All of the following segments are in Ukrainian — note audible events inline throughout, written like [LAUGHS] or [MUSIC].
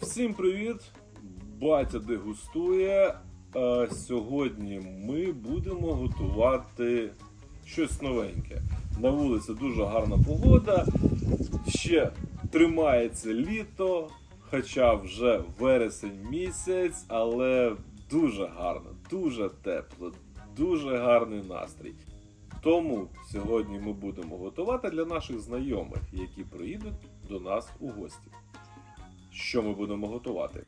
Всім привіт! Батя дегустує. А сьогодні ми будемо готувати щось новеньке. На вулиці дуже гарна погода. Ще тримається літо, хоча вже вересень місяць, але дуже гарно, дуже тепло, дуже гарний настрій. Тому сьогодні ми будемо готувати для наших знайомих, які приїдуть до нас у гості. Що ми будемо готувати?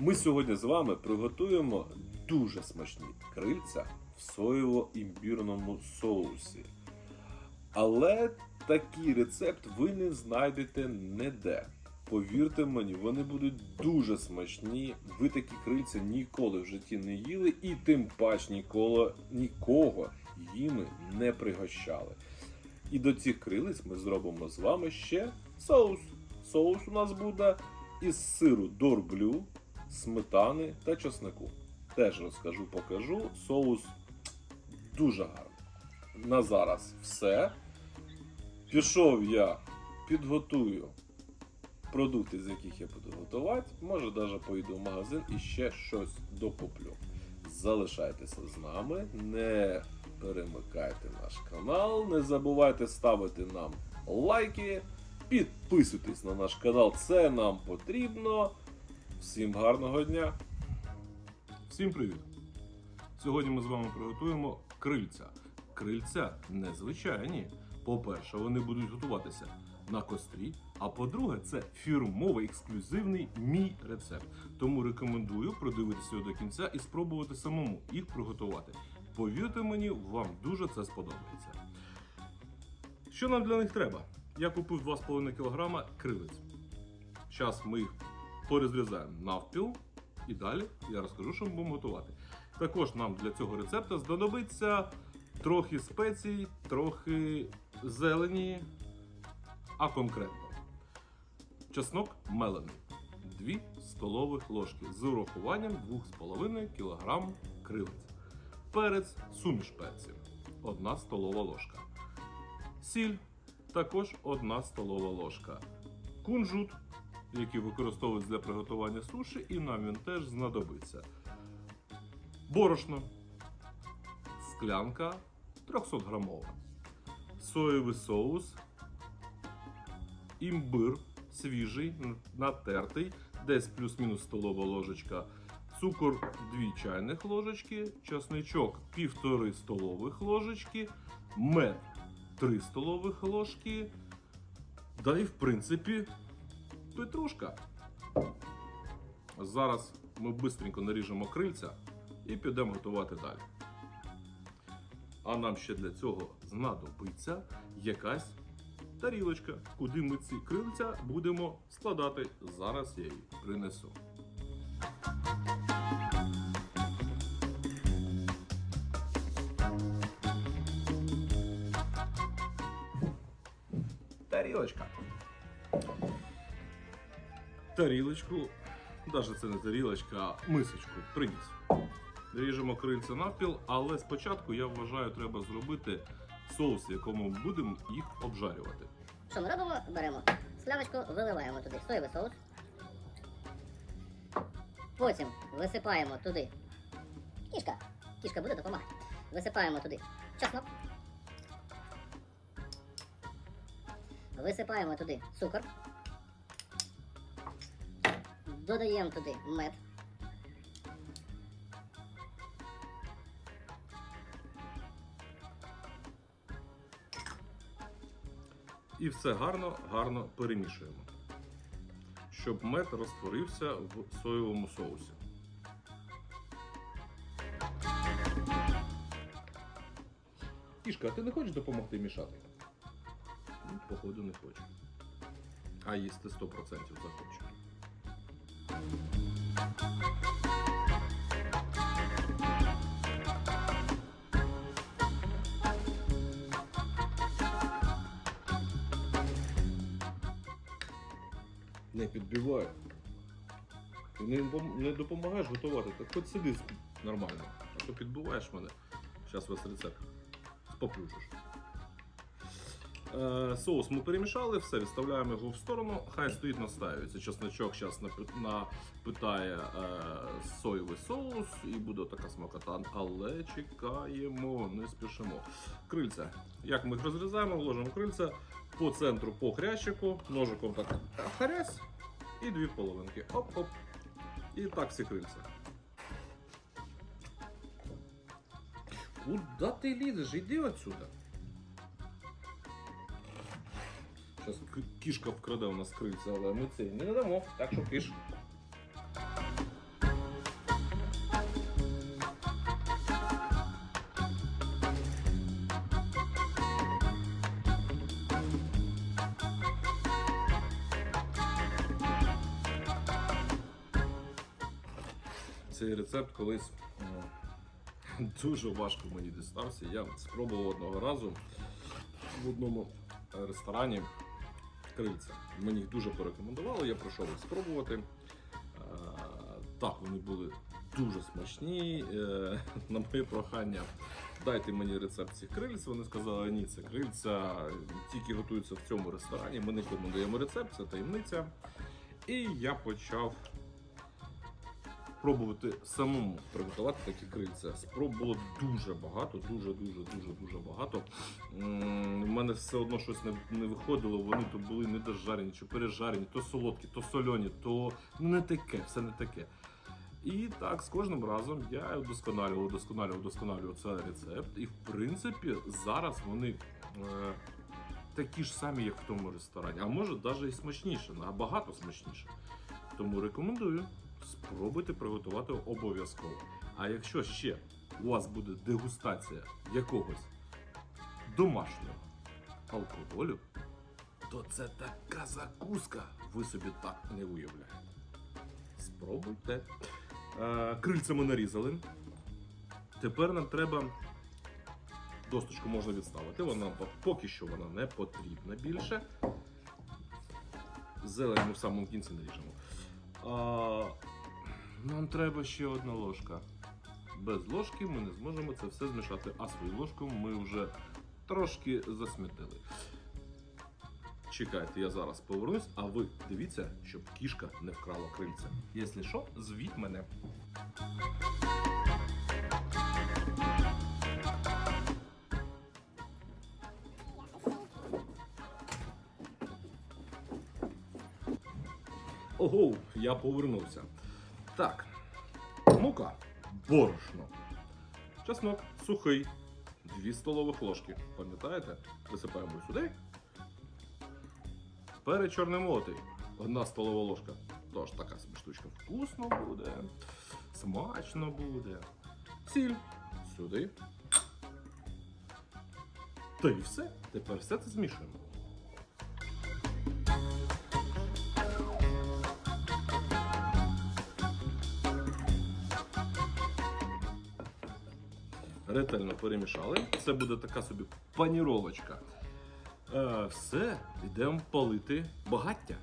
Ми сьогодні з вами приготуємо дуже смачні крильця в соєво-імбірному соусі. Але такий рецепт ви не знайдете ніде. Повірте мені, вони будуть дуже смачні. Ви такі крильця ніколи в житті не їли і тим пач ніколи нікого їми не пригощали. І до цих крилиць ми зробимо з вами ще соус. Соус у нас буде із сиру дорблю, сметани та чеснику. Теж розкажу, покажу. Соус дуже гарний. На зараз все. Пішов я, підготую продукти, з яких я буду готувати. Може, навіть поїду в магазин і ще щось докуплю. Залишайтеся з нами, не перемикайте наш канал, не забувайте ставити нам лайки, підписуйтесь на наш канал, це нам потрібно. Всім гарного дня! Всім привіт! Сьогодні ми з вами приготуємо крильця. Крильця незвичайні. По-перше, вони будуть готуватися на кострі. А по-друге, це фірмовий ексклюзивний мій рецепт. Тому рекомендую продивитися його до кінця і спробувати самому їх приготувати. Повірте мені, вам дуже це сподобається. Що нам для них треба? Я купив 2,5 кг кривиць. Зараз ми їх порозрізаємо навпіл і далі я розкажу, що ми будемо готувати. Також нам для цього рецепту знадобиться трохи спецій, трохи зелені, а конкретно чеснок мелений. 2 столових ложки з урахуванням 2,5 кг кривиць. Перець суміш перців 1 столова ложка. Сіль також 1 столова ложка. Кунжут, який використовують для приготування суші, і нам він теж знадобиться. Борошно. Склянка 300 грамова. Соєвий соус. Імбир свіжий, натертий, десь плюс-мінус столова ложечка. Цукор 2 чайних ложечки, чесничок 1,5 столових ложечки, мед 3 столових ложки. Да і в принципі петрушка. Зараз ми швидко наріжемо крильця і підемо готувати далі. А нам ще для цього знадобиться якась тарілочка, куди ми ці крильця будемо складати. Зараз я її принесу. Тарілочка. Тарілочку, навіть це не тарілочка, а мисочку приніс. Ріжемо крильця навпіл, але спочатку я вважаю, треба зробити соус, в якому будемо їх обжарювати. Що ми робимо? Беремо слявочку, виливаємо туди соєвий соус. Потім висипаємо туди. Кішка. Кішка буде допомагати. Висипаємо туди чеснок. Висипаємо туди цукор. Додаємо туди мед. І все гарно, гарно перемішуємо, щоб мед розтворився в соєвому соусі. Кішка, а ти не хочеш допомогти мішати? Походу, не хоче. А їсти 100% захоче. Не підбивай. Ти не, не допомагаєш готувати, так хоч сиди нормально. А то підбиваєш мене. Зараз весь рецепт споплюжиш. Е, соус ми перемішали, все, відставляємо його в сторону, хай стоїть, настаюється. Чесночок зараз напитає е, соєвий соус і буде така смакота. Але чекаємо, не спішимо. Крильця. Як ми їх розрізаємо, вложимо крильця по центру, по хрящику, ножиком так харясь і дві половинки. Оп-оп. І так всі крильця. Куда ти лізеш? Іди отсюда. Зараз кішка вкраде у нас крильця, але ми це не надамо, так що киш. Цей рецепт колись е, [LAUGHS] дуже важко мені дістався. Я спробував одного разу в одному ресторані крильця. Мені їх дуже порекомендували, я прийшов їх спробувати. Е, Так, вони були дуже смачні. Е, [LAUGHS] На моє прохання, дайте мені рецепт цих крильць. Вони сказали, ні, це крильця тільки готуються в цьому ресторані. Ми нікому даємо рецепт, це таємниця. І я почав пробувати самому приготувати такі крильця. Спроб було дуже багато, дуже, дуже, дуже, дуже багато. У мене все одно щось не, не виходило. Вони то були недожарені, чи пережарені, то солодкі, то сольоні, то не таке, все не таке. І так, з кожним разом я удосконалював, удосконалював, удосконалював цей рецепт. І в принципі зараз вони е, такі ж самі, як в тому ресторані, а може навіть і смачніше, набагато смачніше. Тому рекомендую. Спробуйте приготувати обов'язково. А якщо ще у вас буде дегустація якогось домашнього алкоголю, то це така закуска, ви собі так не уявляєте. Спробуйте. Е, Крильця ми нарізали. Тепер нам треба. Досточку можна відставити, вона поки що вона не потрібна більше. Зелень ми в самому кінці наріжемо. Нам треба ще одна ложка. Без ложки ми не зможемо це все змішати, а свою ложку ми вже трошки засмітили. Чекайте, я зараз повернусь, а ви дивіться, щоб кішка не вкрала крильця. Якщо що, звіть мене. Ого, я повернувся. Так. Мука. Борошно. Чеснок сухий. Дві столових ложки. Пам'ятаєте? Висипаємо сюди. Перець чорний молотий. Одна столова ложка. Тож така собі штучка. Вкусно буде. Смачно буде. Сіль. Сюди. Та і все. Тепер все це змішуємо. Ретельно перемішали. Це буде така собі паніровочка. Е, все, йдемо палити багаття.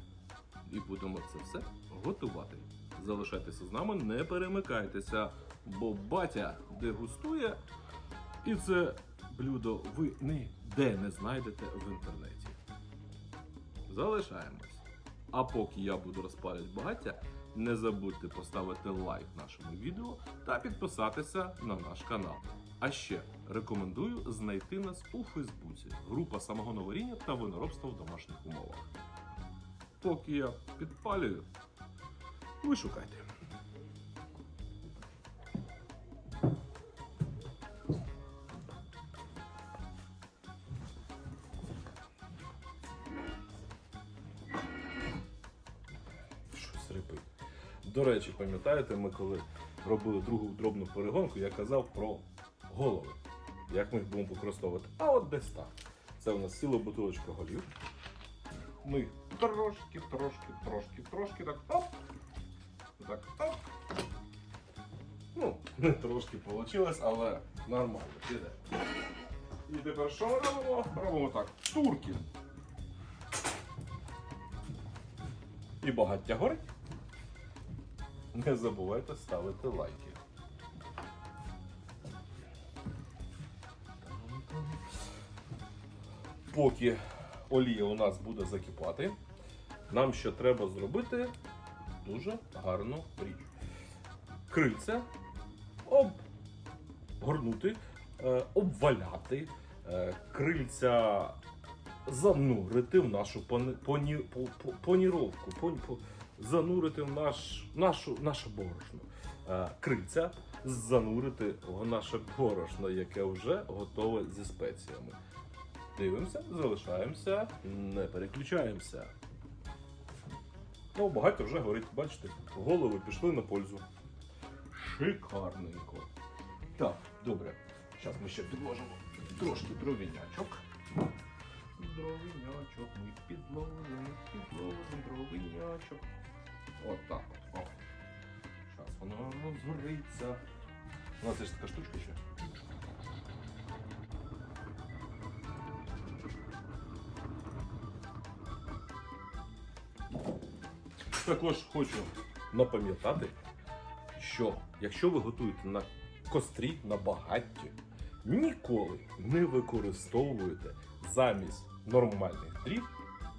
І будемо це все готувати. Залишайтеся з нами, не перемикайтеся, бо батя дегустує, і це блюдо ви ніде не знайдете в інтернеті. Залишаємось. А поки я буду розпалювати багаття, не забудьте поставити лайк нашому відео та підписатися на наш канал. А ще рекомендую знайти нас у Фейсбуці. Група самого варіння та виноробства в домашніх умовах. Поки я підпалюю, ви шукайте. Щось репить. До речі, пам'ятаєте, ми коли робили другу дробну перегонку, я казав про голови. Як ми їх будемо використовувати? А от десь так. Це у нас ціла бутилочка голів. Ми трошки, трошки, трошки, трошки так оп. Так оп. Ну, [LAUGHS] не трошки вийшло, але нормально. Піде. І тепер що ми робимо? Робимо так. Турки. І багаття горить. Не забувайте ставити лайки. Поки олія у нас буде закипати, нам ще треба зробити дуже гарну річ. Крильця обгорнути, е, обваляти, е, крильця занурити в нашу поні, по, по, поніровку, пон- по- занурити в наш, нашу, наше борошно. Е, крильця занурити в наше борошно, яке вже готове зі спеціями. Дивимося, залишаємося, не переключаємося. Ну, багато вже горить, бачите, голови пішли на пользу. Шикарненько. Так, добре. Зараз ми ще підложимо трошки дровінячок. Дровінячок, ми підложимо, підложимо дровінячок. От так от. Зараз воно розгориться. У нас є ж така штучка ще. Також хочу напам'ятати, що якщо ви готуєте на кострі, на багатті, ніколи не використовуєте замість нормальних дрів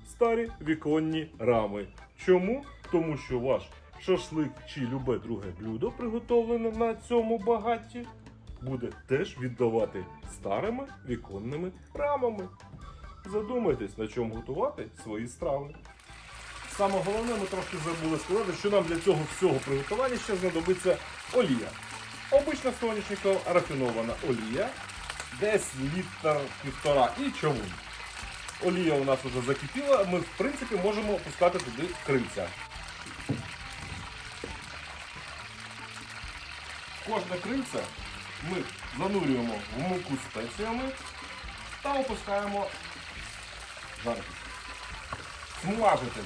старі віконні рами. Чому? Тому що ваш шашлик чи любе друге блюдо, приготовлене на цьому багатті, буде теж віддавати старими віконними рамами. Задумайтесь, на чому готувати свої страви. Саме головне, ми трошки забули сказати, що нам для цього всього приготування ще знадобиться олія. Обична соняшникова рафінована олія, десь літр півтора і човун. Олія у нас вже закипіла, ми в принципі можемо опускати туди крильця. Кожне крильце ми занурюємо в муку з спеціями та опускаємо жарити. Смажити.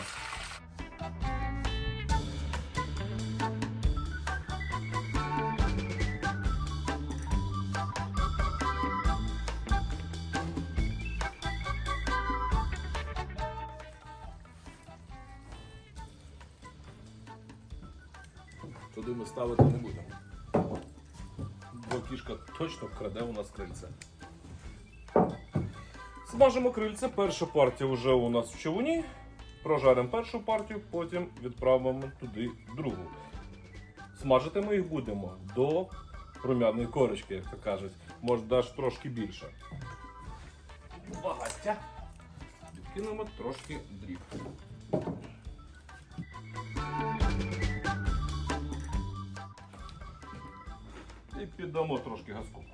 Вкраде у нас крильце. Смажимо крильце. Перша партія вже у нас в човуні. Прожаримо першу партію, потім відправимо туди другу. Смажити ми їх будемо до румяної корочки, як то кажуть. Може навіть трошки більше. Багаття. Відкинемо трошки дріб. І піддамо трошки газку.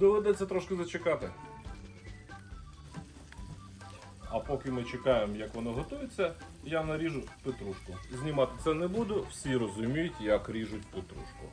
Доведеться трошки зачекати. А поки ми чекаємо, як воно готується, я наріжу петрушку. Знімати це не буду, всі розуміють, як ріжуть петрушку.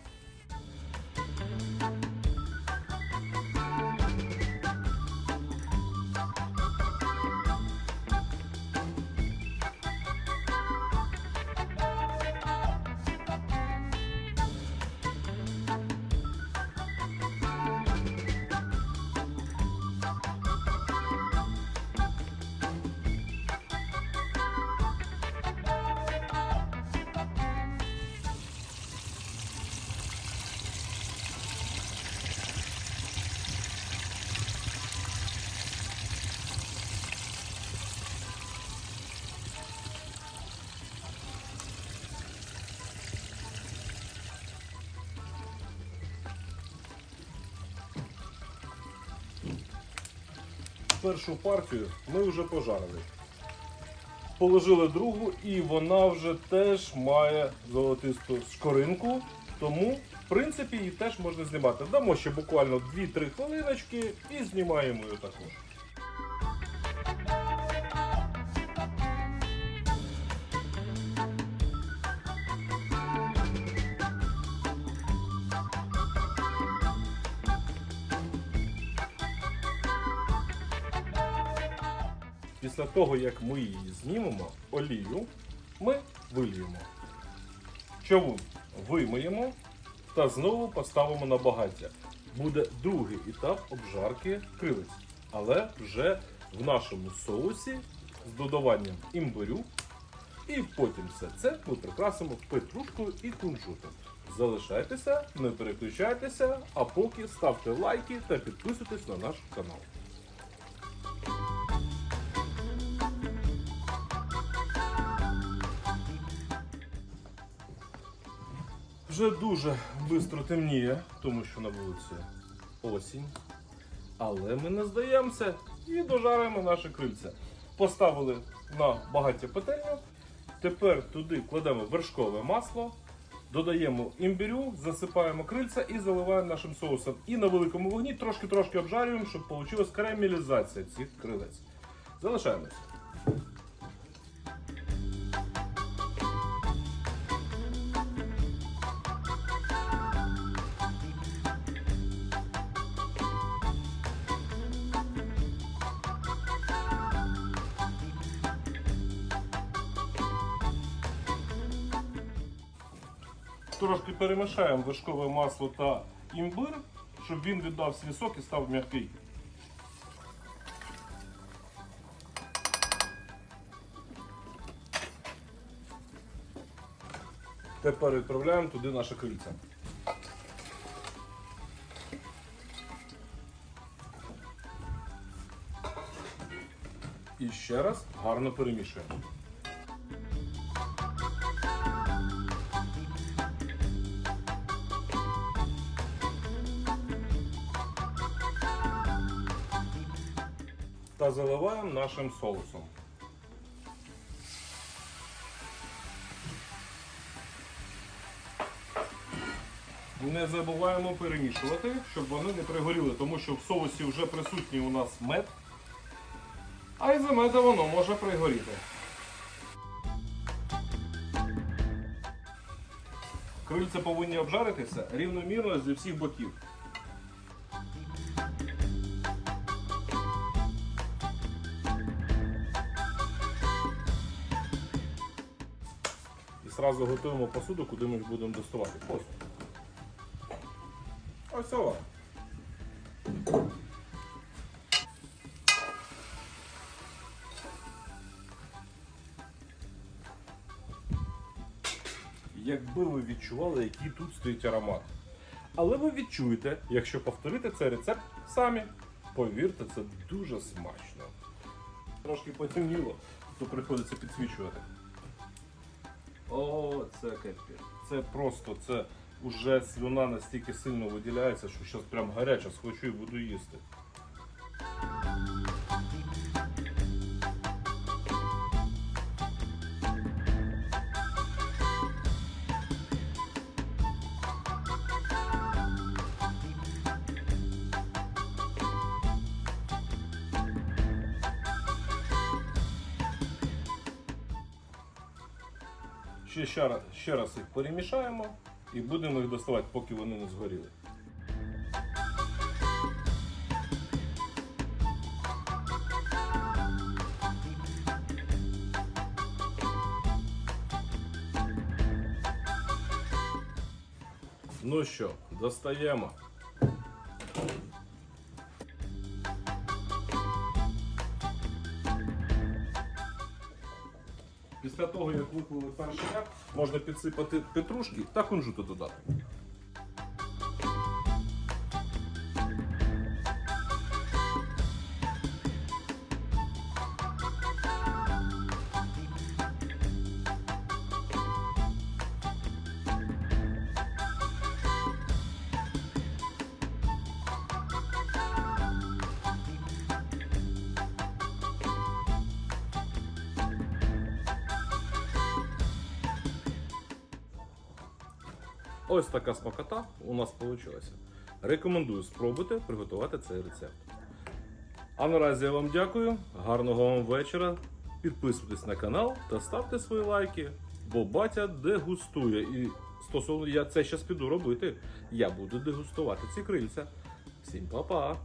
Першу партію ми вже пожарили. Положили другу, і вона вже теж має золотисту шкоринку. Тому, в принципі, її теж можна знімати. Дамо ще буквально 2-3 хвилиночки і знімаємо її також. Після того, як ми її знімемо, олію ми вильємо. Човун вимиємо та знову поставимо на багаття. буде другий етап обжарки кривиць. Але вже в нашому соусі з додаванням імбирю. І потім все це ми прикрасимо петрушкою і кунжутом. Залишайтеся, не переключайтеся, а поки ставте лайки та підписуйтесь на наш канал. Вже дуже швидко темніє, тому що на вулиці осінь. Але ми не здаємося і дожаримо наше крильце. Поставили на багаття пательню. Тепер туди кладемо вершкове масло, додаємо імбирю, засипаємо крильця і заливаємо нашим соусом. І на великому вогні трошки-трошки обжарюємо, щоб вийшла карамелізація цих крилець. Залишаємося. Перемішаємо вершкове масло та імбир, щоб він віддав свій сок і став м'який. Тепер відправляємо туди наше крильце. І ще раз гарно перемішуємо. Та заливаємо нашим соусом. Не забуваємо перемішувати, щоб вони не пригоріли, тому що в соусі вже присутній у нас мед, а із за меда воно може пригоріти. Крильця повинні обжаритися рівномірно зі всіх боків. Одразу готуємо посуду, куди ми будемо доставати. Ось. Ось ова. Якби ви відчували, який тут стоїть аромат. Але ви відчуєте, якщо повторите цей рецепт самі. Повірте, це дуже смачно. Трошки потемніло, то приходиться підсвічувати. О, це капець. Це просто, це вже слюна настільки сильно виділяється, що зараз прям гаряче схочу і буду їсти. Ще, ще, раз, ще раз їх перемішаємо і будемо їх доставати, поки вони не згоріли. Ну що, достаємо. Як перший ряд, можна підсипати петрушки та кунжуту додати. Ось така смакота у нас вийшла. Рекомендую спробуйте приготувати цей рецепт. А наразі я вам дякую, гарного вам вечора. Підписуйтесь на канал та ставте свої лайки, бо батя дегустує. І стосовно я це зараз піду робити. Я буду дегустувати ці крильця. Всім па-па!